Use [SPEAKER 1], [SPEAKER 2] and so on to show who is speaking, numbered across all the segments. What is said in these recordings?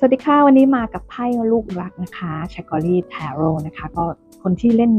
[SPEAKER 1] สวัสดีค่ะ วันนี้มากับไพ่ลูกรักนะคะชากกอรี่แทโร่นะคะ ก็คนที่เล่น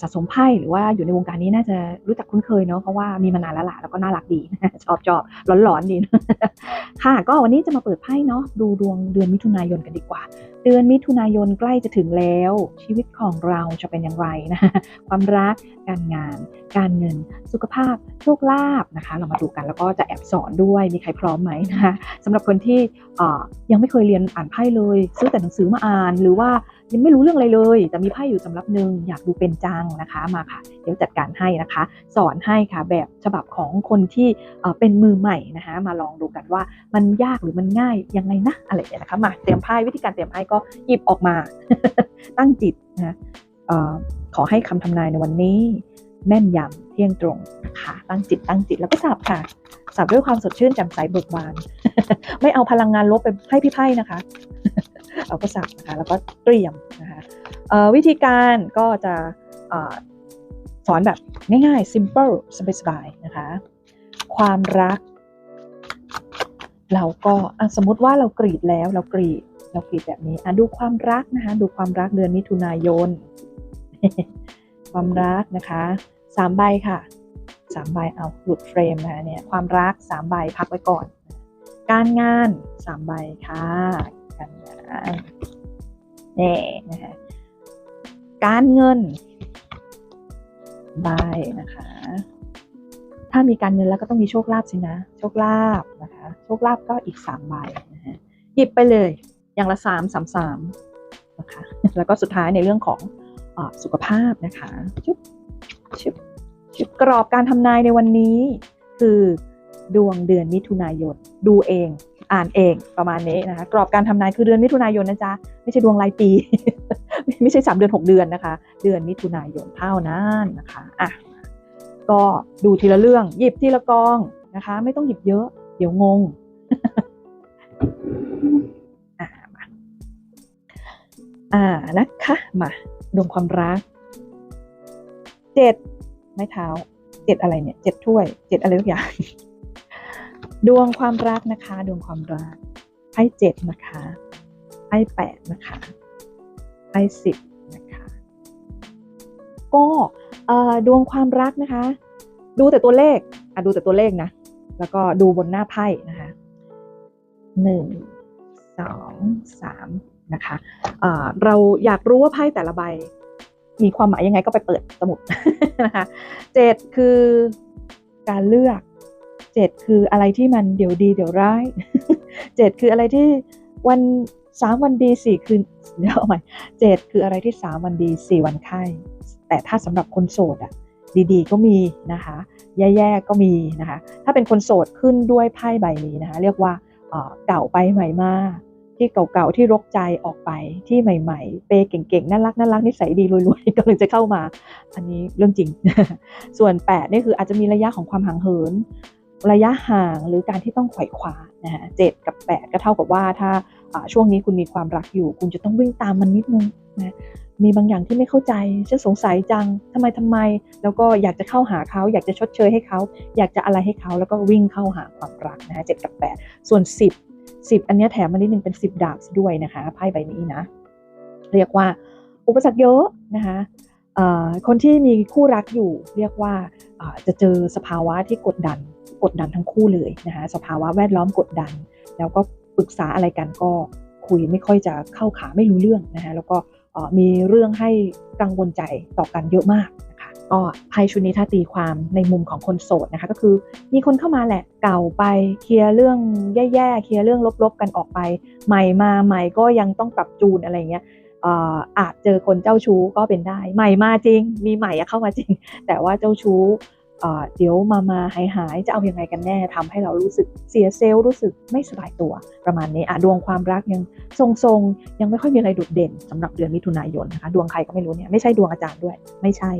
[SPEAKER 1] สะสมไพ่หรือว่าอยู่ในวงการนี้น่าจะรู้จักคุ้นเคยเนาะเพราะว่ามีมานานแล้วล่ะแล้วก็น่ารักดี ชอบชอบหลอนๆดีค่ะ ก็วันนี้จะมาเปิดไพ่เนาะดูดวงเดือนมิถุนายนกันดีกว่า เดือนมิถุนายนใกล้จะถึงแล้ว ชีวิตของเราจะเป็นอย่างไรนะความรักการงาน การเงิน สุขภาพโชคลาภนะคะ เรามาดูกันแล้วก็จะแอบสอนด้วยมีใครพร้อมไหมนะคะสำหรับคนที่ยังไม่เคยเรียนอ่านไพ่เลย ซื้อแต่หนังสือมาอ่านหรือว่า ยังไม่รู้เรื่องอะไรเลย แต่มีไพ่อยู่สำรับหนึ่งอยากดูเป็นจังนะคะมาค่ะ เดี๋ยวจัดการให้นะคะ สอนให้ค่ะแบบฉบับของคนที่เป็นมือใหม่นะคะ มาลองดูกันว่ามันยากหรือมันง่ายยังไงนะอะไรเงี้ยนะคะมาเตรียมไพ่วิธีการเตรียมไพ่ก็หยิบออกมา ตั้งจิตนะอ่อขอให้คำทำนายในวันนี้ แม่นยำเที่ยงตรงนะคะตั้งจิตตั้งจิตแล้วก็สับค่ะสับด้วยความสดชื่นแจ่มใสเบิกบาน ไม่เอาพลังงานลบไปให้พี่ไพ่นะคะ เอาก็สับนะคะแล้วก็เตรียมนะคะวิธีการก็จะอสอนแบบง่ายๆ simple สบายๆนะคะ ความรัก เราก็สมมติว่าเรากรีดแล้วเรากรีดเรากรีดแบบนี้ดูความรักนะคะ ดูความรักเดือนมิถุนายน ความรักนะคะสามใบค่ะสามใบเอาหลุดเฟรมนะคะเนี่ยความรักสามใบพักไว้ก่อน การงานสามใบค่ะ การงานนี่นะคะการเงินใบนะคะ ถ้ามีการเงินแล้วก็ต้องมีโชคลาภสินะ โชคลาภนะคะ โชคลาภก็อีกสามใบนะฮะหยิบไปเลยอย่างละสามสามสามนะคะแล้วก็สุดท้ายในเรื่องของอสุขภาพนะคะชุบชุบชุบกรอบการทำนายในวันนี้ คือดวงเดือนมิถุนายนดูเอง อ่านเองประมาณนี้นะคะกรอบการทำนายคือเดือนมิถุนายนนะจ๊ะไม่ใช่ดวงรายปี ไม่ใช่สามเดือนหกเดือนนะคะ เดือนมิถุนายนเท่านั้นนะคะอะก็ดูทีละเรื่องหยิบทีละกองนะคะ ไม่ต้องหยิบเยอะ เดี๋ยวงงอ่ามาอ่านะคะมาดวงความรักเจ็ดไม้เท้าเจ็ดอะไรเนี่ยเจ็ดถ้วยเจ็ดอะไรทุกอย่าง ดวงความรักนะคะ ดวงความรักไพ่เจ็ดนะคะไพ่แปดนะคะไพ่สิบนะคะก็ดวงความรักนะคะ ดูแต่ตัวเลขอะดูแต่ตัวเลขนะ แล้วก็ดูบนหน้าไพ่นะคะหนึ่งสองสามนะคะเราอยากรู้ว่าไพ่แต่ละใบ มีความหมายยังไงก็ไปเปิดสมุดนะคะเจ็ดคือการเลือก เจ็ดคืออะไรที่มันเดี๋ยวดีเดี๋ยวร้ายเจ็ดคืออะไรที่วันสามวันดีสี่คืนเดี๋ยวเอาใหม่เจ็ดคืออะไรที่สามวันดีสี่วันไข้แต่ถ้าสำหรับคนโสดอะดีๆ ก็มีนะคะ แย่ๆก็มีนะคะ ถ้าเป็นคนโสดขึ้นด้วยไพ่ใบนี้นะคะ เรียกว่าเก่าไปใหม่มาที่เก่าๆที่รกใจออกไปที่ใหม่ ๆ เปย์เก่งๆน่ารักน่ารักนิสัยดีรวยๆกำลังจะเข้ามา อันนี้เรื่องจริง ส่วน 8 นี่คืออาจจะมีระยะของความห่างเหิน ระยะห่างหรือการที่ต้องไขว่คว้านะฮะเจ็ดกับ 8 ก็เท่ากับว่าถ้าช่วงนี้คุณมีความรักอยู่ คุณจะต้องวิ่งตามมันนิดนึงนะมีบางอย่างที่ไม่เข้าใจฉันสงสัยจังทำไมทำไม แล้วก็อยากจะเข้าหาเขาอยากจะชดเชยให้เขา อยากจะอะไรให้เขาแล้วก็วิ่งเข้าหาความรักนะฮะเจ็ดกับ 8 ส่วน 10 10 อันนี้แถมมานิดนึงเป็น 10 ดาบด้วยนะคะไพ่ใบนี้นะ เรียกว่าอุปสรรคเยอะนะคะคนที่มีคู่รักอยู่ เรียกว่าจะเจอสภาวะที่กดดัน กดดันทั้งคู่เลยนะคะสภาวะแวดล้อมกดดัน แล้วก็ปรึกษาอะไรกันก็คุยไม่ค่อยจะเข้าขาไม่รู้เรื่องนะคะแล้วก็มีเรื่องให้กังวลใจต่อกันเยอะมากนะคะก็ไพ่ชุดนี้ถ้าตีความในมุมของคนโสดนะคะก็คือมีคนเข้ามาแหละเก่าไปเคลียร์เรื่องแย่ๆเคลียร์เรื่องลบๆกันออกไป ใหม่มาใหม่ก็ยังต้องปรับจูนอะไรเงี้ยอาจเจอคนเจ้าชู้ก็เป็นได้ ใหม่มาจริง มีใหม่เข้ามาจริง แต่ว่าเจ้าชู้ เดี๋ยวมามาหายหายจะเอาอยัางไงกันแน่ทำให้เรารู้สึกเสียเซลล์รู้สึกไม่สบายตัว ประมาณนี้อะดวงความรักยังทรงๆ ยังไม่ค่อยมีอะไรโดดเด่นสำหรับเดือนมิถุนายนนะคะดวงใครก็ไม่รู้เนี่ยไม่ใช่ดวงอาจารย์ด้วย ไม่ใช่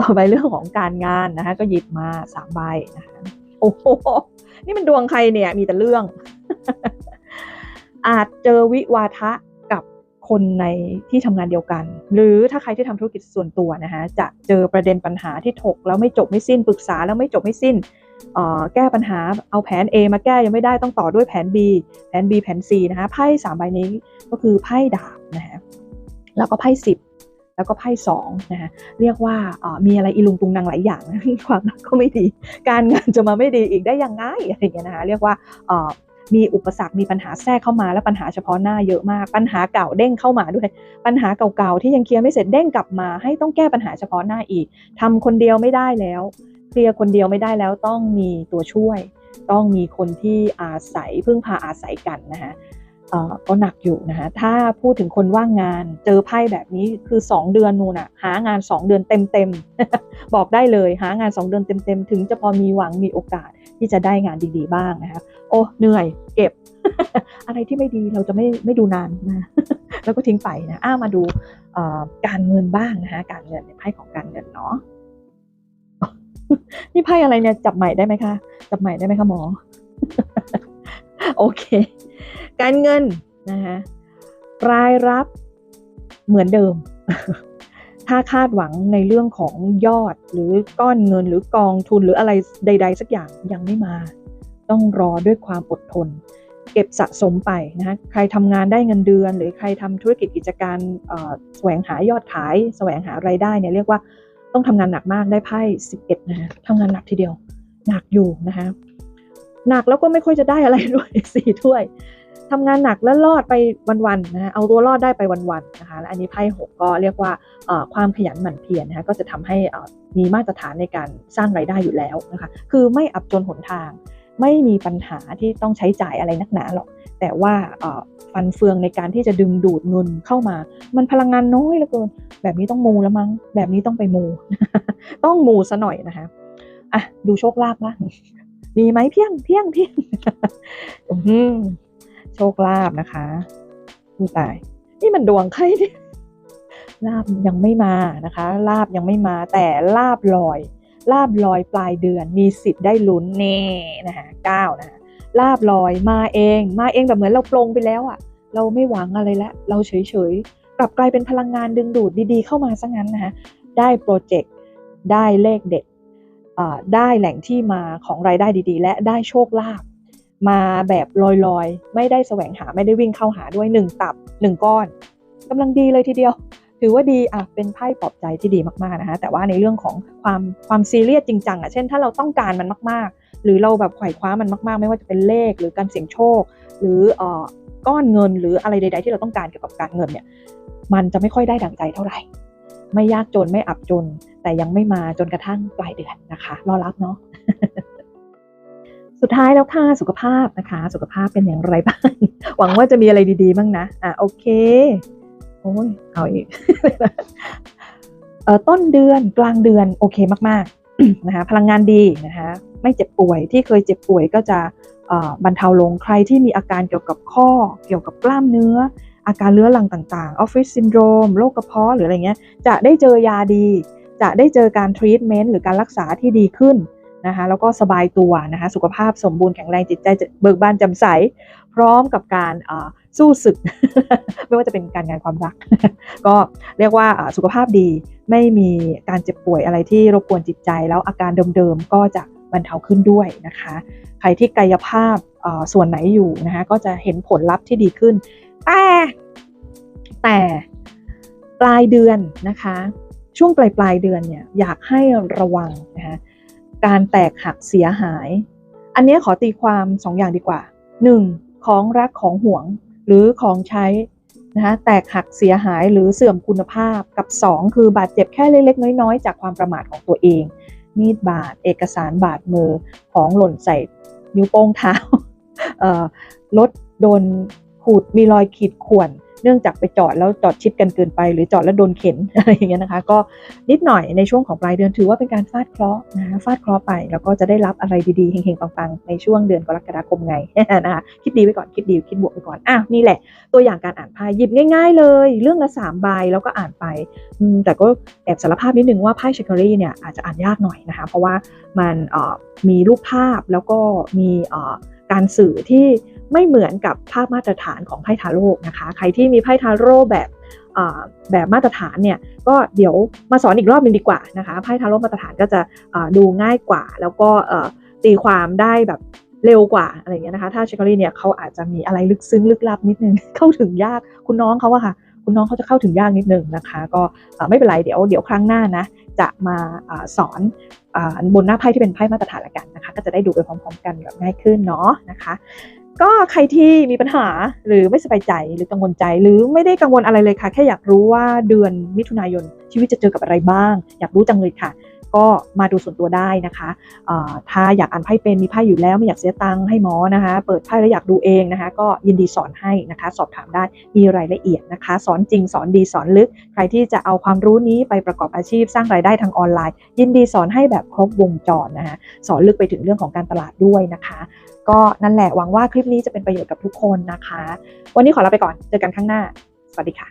[SPEAKER 1] ต่อไปเรื่องของการงานนะคะ ก็หยิบมาสามใบนะคะโอ้โหนี่มันดวงใครเนี่ยมีแต่เรื่อง อาจเจอวิวาทะ คนในที่ทำงานเดียวกัน หรือถ้าใครที่ทำธุรกิจส่วนตัวนะคะจะเจอประเด็นปัญหาที่ถกแล้วไม่จบไม่สิ้นปรึกษาแล้วไม่จบไม่สิ้นแก้ปัญหาเอาแผน A มาแก้ยังไม่ได้ต้องต่อด้วยแผน B แผน B แผน C นะคะไพ่สามใบนี้ก็คือไพ่ดาบนะคะแล้วก็ไพ่สิบแล้วก็ไพ่สองนะคะเรียกว่ามีอะไรอีลุงตุงนางหลายอย่างนะความรักก็ไม่ดี การงานจะมาไม่ดีอีกได้ยังไงอะไรอย่างเงี้ยนะคะเรียกว่า มีอุปสรรคมีปัญหาแทรกเข้ามาและปัญหาเฉพาะหน้าเยอะมาก ปัญหาเก่าเด้งเข้ามาด้วย ปัญหาเก่าๆที่ยังเคลียร์ไม่เสร็จเด้งกลับมา ให้ต้องแก้ปัญหาเฉพาะหน้าอีกทำคนเดียวไม่ได้แล้วเคลียร์คนเดียวไม่ได้แล้วต้องมีตัวช่วย ต้องมีคนที่อาศัยพึ่งพาอาศัยกันนะคะ ก็หนักอยู่นะคะถ้าพูดถึงคนว่างงานเจอไพ่แบบนี้คือ 2 เดือนนู่นน่ะหางาน 2 เดือนเต็มๆบอกได้เลยหางาน 2 เดือนเต็มๆ ถึงจะพอมีหวังมีโอกาสที่จะได้งานดีๆบ้างนะคะโอ้เหนื่อยเก็บ อะไรที่ไม่ดีเราจะไม่ไม่ดูนานนะแล้วก็ทิ้งไปนะอ้ามาดูการเงินบ้างนะคะการเงินไพ่ของการเงินเนาะนี่ไพ่อะไรเนี่ยจับใหม่ได้ไหมคะจับใหม่ได้ไหมคะหมอ โอเค การเงินนะคะรายรับเหมือนเดิม ถ้าคาดหวังในเรื่องของยอดหรือก้อนเงินหรือกองทุนหรืออะไรใด ๆ สักอย่างยังไม่มา ต้องรอด้วยความอดทน เก็บสะสมไปนะคะใครทำงานได้เงินเดือน หรือใครทำธุรกิจกิจการแสวงหายอดขาย แสวงหารายได้เนี่ยเรียกว่าต้องทำงานหนักมากได้ไพ่11นะคะทำงานหนักทีเดียวหนักอยู่นะคะ หนักแล้วก็ไม่ค่อยจะได้อะไรด้วยสี่ถ้วยทำงานหนักแล้วรอดไปวันๆนะคะเอาตัวรอดได้ไปวันๆนะคะและอันนี้ไพ่หกก็เรียกว่าความขยันหมั่นเพียรนะคะก็จะทำให้มีมาตรฐานในการสร้างรายได้อยู่แล้วนะคะคือไม่อับจนหนทาง ไม่มีปัญหาที่ต้องใช้จ่ายอะไรนักหนาหรอก แต่ว่าฟันเฟืองในการที่จะดึงดูดเงินเข้ามา มันพลังงานน้อยเหลือเกิน แบบนี้ต้องมูแล้วมั้ง แบบนี้ต้องไปมู ต้องมูซะหน่อยนะคะอะดูโชคลาภบ้าง มีไหมเพียงเพียงเพียงโชคลาภนะคะผู้ตาย นี่มันดวงใครเนี่ยลาบยังไม่มานะคะ ลาบยังไม่มา แต่ลาบลอย ลาบลอยปลายเดือน มีสิทธิ์ได้ลุ้นเน่นะคะเก้านะคะลาบลอยมาเอง มาเองแบบเหมือนเราปลงไปแล้วอะ่ะเราไม่หวังอะไรแล้วเราเฉยๆกลับกลายเป็นพลังงานดึงดูดดีๆ เข้ามาซะงั้นนะคะได้โปรเจกต์ได้เลขเด็ด ได้แหล่งที่มาของรายได้ดีๆ และได้โชคลาภมาแบบลอยๆ ไม่ได้แสวงหาไม่ได้วิ่งเข้าหาด้วยหนึ่งตับหนึ่งก้อนกำลังดีเลยทีเดียว ถือว่าดีอะเป็นไพ่ปลอบใจที่ดีมากๆนะคะแต่ว่าในเรื่องของความความซีเรียสจริงจังอะเช่นถ้าเราต้องการมันมากๆ หรือเราแบบไขว่คว้ามันมากๆ ไม่ว่าจะเป็นเลขหรือการเสี่ยงโชค หรือเอ่อก้อนเงินหรืออะไรใด ๆ ที่เราต้องการเกี่ยวกับการเงินเนี่ยมันจะไม่ค่อยได้ดั่งใจเท่าไหร่ ไม่ยากจนไม่อับจน แต่ยังไม่มาจนกระทั่งปลายเดือนนะคะ รอรับเนาะสุดท้ายแล้วค่ะสุขภาพนะคะ สุขภาพเป็นอย่างไรบ้างหวังว่าจะมีอะไรดีๆบ้างนะอะโอเคโอ้ยเอาอีกเอ่อต้นเดือนกลางเดือนโอเคมากๆนะคะพลังงานดีนะคะไม่เจ็บป่วยที่เคยเจ็บป่วยก็จะเอ่อบรรเทาลงใครที่มีอาการเกี่ยวกับข้อ เกี่ยวกับกล้ามเนื้อ อาการเรื้อรังต่างๆออฟฟิศซินโดรมโรคกระเพาะหรืออะไรเงี้ยจะได้เจอยาดี จะได้เจอการทรีทเมนต์หรือการรักษาที่ดีขึ้นนะคะแล้วก็สบายตัวนะคะสุขภาพสมบูรณ์แข็งแรงจิตใจเบิกบานจ่มใส พร้อมกับการสู้ศึก ไม่ว่าจะเป็นการงานความรัก ก็เรียกว่าสุขภาพดีไม่มีการเจ็บป่วยอะไรที่รบกวนจิตใจ แล้วอาการเดิมๆก็จะบรรเทาขึ้นด้วยนะคะ ใครที่กายภาพส่วนไหนอยู่นะคะก็จะเห็นผลลัพธ์ที่ดีขึ้น แต่แต่ปลายเดือนนะคะ ช่วงปลายปลายเดือนเนี่ยอยากให้ระวังนะคะการแตกหักเสียหาย อันนี้ขอตีความสองอย่างดีกว่า 1. ของรักของห่วงหรือของใช้นะคะแตกหักเสียหายหรือเสื่อมคุณภาพกับ 2 คือบาดเจ็บแค่เล็กๆ น้อยๆ จากความประมาทของตัวเอง มีดบาดเอกสารบาดมือของหล่นใส่นิ้วโป้งเท้ารถโดนขูดมีรอยขีดข่วน เนื่องจากไปจอดแล้วจอดชิดกันเกินไป หรือจอดแล้วโดนเข็นอะไรอย่างเงี้ยนะคะ ก็นิดหน่อยในช่วงของปลายเดือนถือว่าเป็นการฟาดเคราะห์นะฟาดเคราะห์ไป แล้วก็จะได้รับอะไรดีๆเฮงๆปังๆในช่วงเดือนกรกฎาคมไงนะคะคิดดีไว้ก่อนคิดดีคิดบวกไว้ก่อนอ้าวนี่แหละ ตัวอย่างการอ่านไพ่หยิบง่าย ๆ เลย เรื่องละสามใบแล้วก็อ่านไปแต่ก็แอบสารภาพนิดนึงว่าไพ่เชิคารีเนี่ยอาจจะอ่านยากหน่อยนะคะ เพราะว่ามันมีรูปภาพแล้วก็มีการสื่อที่ ไม่เหมือนกับภาพมาตรฐานของไพ่ทาโร่นะคะ ใครที่มีไพ่ทาโร่แบบแบบมาตรฐานเนี่ยก็เดี๋ยวมาสอนอีกรอบหนึ่งดีกว่านะคะไพ่ทาโร่มาตรฐานก็จะดูง่ายกว่า แล้วก็ตีความได้แบบเร็วกว่าอะไรเงี้ยนะคะ ถ้าเชคอรี่เนี่ยเขาอาจจะมีอะไรลึกซึ้งลึกลับนิดนึงเข้าถึงยากคุณน้องเขาอะค่ะ คุณน้องเขาจะเข้าถึงยากนิดนึงนะคะ ก็ไม่เป็นไรเดี๋ยวเดี๋ยวครั้งหน้านะจะมาอาสอนอบนหน้าไพ่ที่เป็นไพ่มาตรฐานละกันนะคะ ก็จะได้ดูไปพร้อม ๆ กันแบบง่ายขึ้นเนาะนะคะ ก็ใครที่มีปัญหาหรือไม่สบายใจหรือกังวลใจ หรือไม่ได้กังวลอะไรเลยค่ะ แค่อยากรู้ว่าเดือนมิถุนายนชีวิตจะเจอกับอะไรบ้าง อยากรู้จังเลยค่ะ ก็มาดูส่วนตัวได้นะคะถ้าอยากอ่านไพ่เป็นมีไพ่อยู่แล้วไม่อยากเสียตังค์ให้หมอนะคะ เปิดไพ่แล้วอยากดูเองนะคะ ก็ยินดีสอนให้นะคะ สอบถามได้มีรายละเอียดนะคะ สอนจริงสอนดีสอนลึก ใครที่จะเอาความรู้นี้ไปประกอบอาชีพสร้างรายได้ทางออนไลน์ ยินดีสอนให้แบบครบวงจรนะคะสอนลึกไปถึงเรื่องของการตลาดด้วยนะคะ ก็นั่นแหละหวังว่าคลิปนี้จะเป็นประโยชน์กับทุกคนนะคะ วันนี้ขอลาไปก่อนเจอกันข้างหน้า สวัสดีค่ะ